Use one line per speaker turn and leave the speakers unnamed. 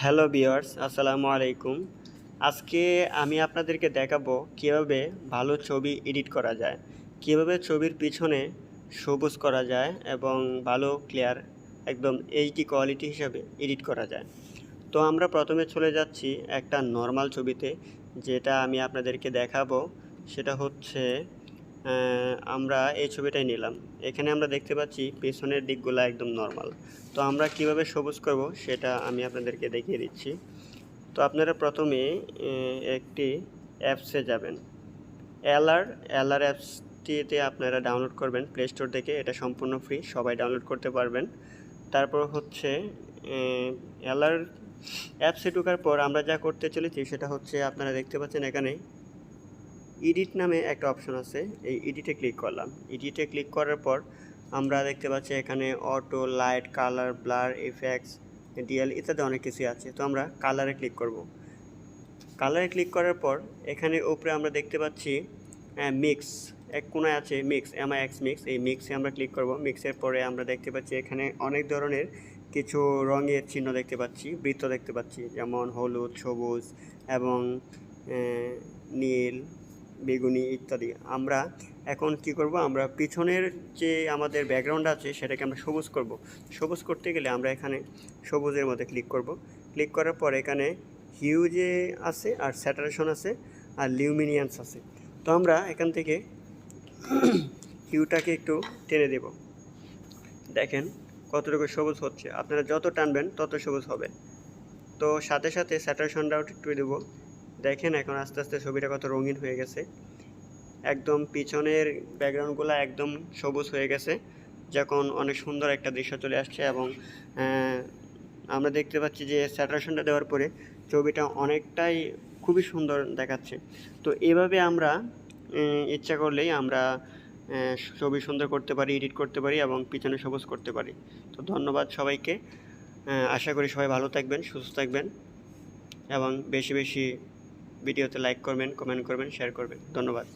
Hello বিয়ার্স আসসালামু আলাইকুম। আজকে আমি আপনাদেরকে দেখাবো কীভাবে ভালো ছবি এডিট করা যায়, কীভাবে ছবির পিছনে সবুজ করা যায় এবং ভালো, ক্লিয়ার, একদম এইচডি কোয়ালিটি হিসাবে এডিট করা যায়। তো আমরা প্রথমে চলে যাচ্ছি একটা নর্মাল ছবিতে, যেটা আমি আপনাদেরকে দেখাবো, সেটা হচ্ছে আমরা এই ছবিটাই নিলাম। এখানে আমরা দেখতে পাচ্ছি পেছনের দিকগুলো একদম নর্মাল তো আমরা কীভাবে সবুজ করব সেটা আমি আপনাদেরকে দেখিয়ে দিচ্ছি। তো আপনারা প্রথমে একটি অ্যাপসে যাবেন। এলআর এলআর অ্যাপসটিতে আপনারা ডাউনলোড করবেন। প্লে স্টোর থেকে এটা সম্পূর্ণ ফ্রি সবাই ডাউনলোড করতে পারবেন। তারপর হচ্ছে এলআর অ্যাপসে ঢোকার পর আমরা যা করতে চলেছি সেটা হচ্ছে আপনারা দেখতে পাচ্ছেন এখানে এডিট নামে একটা অপশন আছে, এই এডিটে ক্লিক করলাম। এডিটে ক্লিক করার পর আমরা দেখতে পাচ্ছি এখানে auto light colour blur effects DL ইত্যাদি অনেক কিছু আছে। তো আমরা কালারে ক্লিক করব। কালারে ক্লিক করার পর এখানে উপরে আমরা দেখতে পাচ্ছি মিক্স এক কোনায় আছে মিক্স এমআই এক্স মিক্স এই মিক্সে আমরা ক্লিক করব। মিক্সের পরে আমরা দেখতে পাচ্ছি এখানে অনেক ধরনের কিছু রঙের চিহ্ন দেখতে পাচ্ছি, বৃত্ত দেখতে পাচ্ছি। যেমন হলুদ, সবুজ এবং নীল। বেগুনি ইত্যাদি। আমরা এখন কি করব? আমরা পিছনের যে আমাদের ব্যাকগ্রাউন্ড আছে, সেটাকে আমরা সবুজ করব। সবুজ করতে গেলে আমরা এখানে সবুজের মধ্যে ক্লিক করব। ক্লিক করার পর এখানে হিউজে আছে আর স্যাটারেশন আছে আর লিউমিনিয়ান্স আছে। তো আমরা এখান থেকে হিউটাকে একটু টেনে দেব। দেখেন কতটুকু সবুজ হচ্ছে। আপনারা যত টানবেন তত সবুজ হবে। তো সাথে সাথে স্যাটারেশনটাও একটু দেবো। দেখেন এখন আস্তে আস্তে ছবিটা কত রঙিন হয়ে গেছে। একদম পিছনের ব্যাকগ্রাউন্ডগুলো একদম সবুজ হয়ে গেছে, যখন অনেক সুন্দর একটা দৃশ্য চলে আসছে এবং আমরা দেখতে পাচ্ছি যে স্যাটারেশনটা দেওয়ার পরে ছবিটা অনেকটাই খুবই সুন্দর দেখাচ্ছে। তো এভাবে আমরা ইচ্ছা করলেই আমরা ছবি সুন্দর করতে পারি, এডিট করতে পারি এবং পিছনে সবুজ করতে পারি। তো ধন্যবাদ সবাইকে আশা করি সবাই ভালো থাকবেন, সুস্থ থাকবেন এবং বেশি বেশি ভিডিওতে লাইক করবেন কমেন্ট করবেন শেয়ার করবেন। ধন্যবাদ।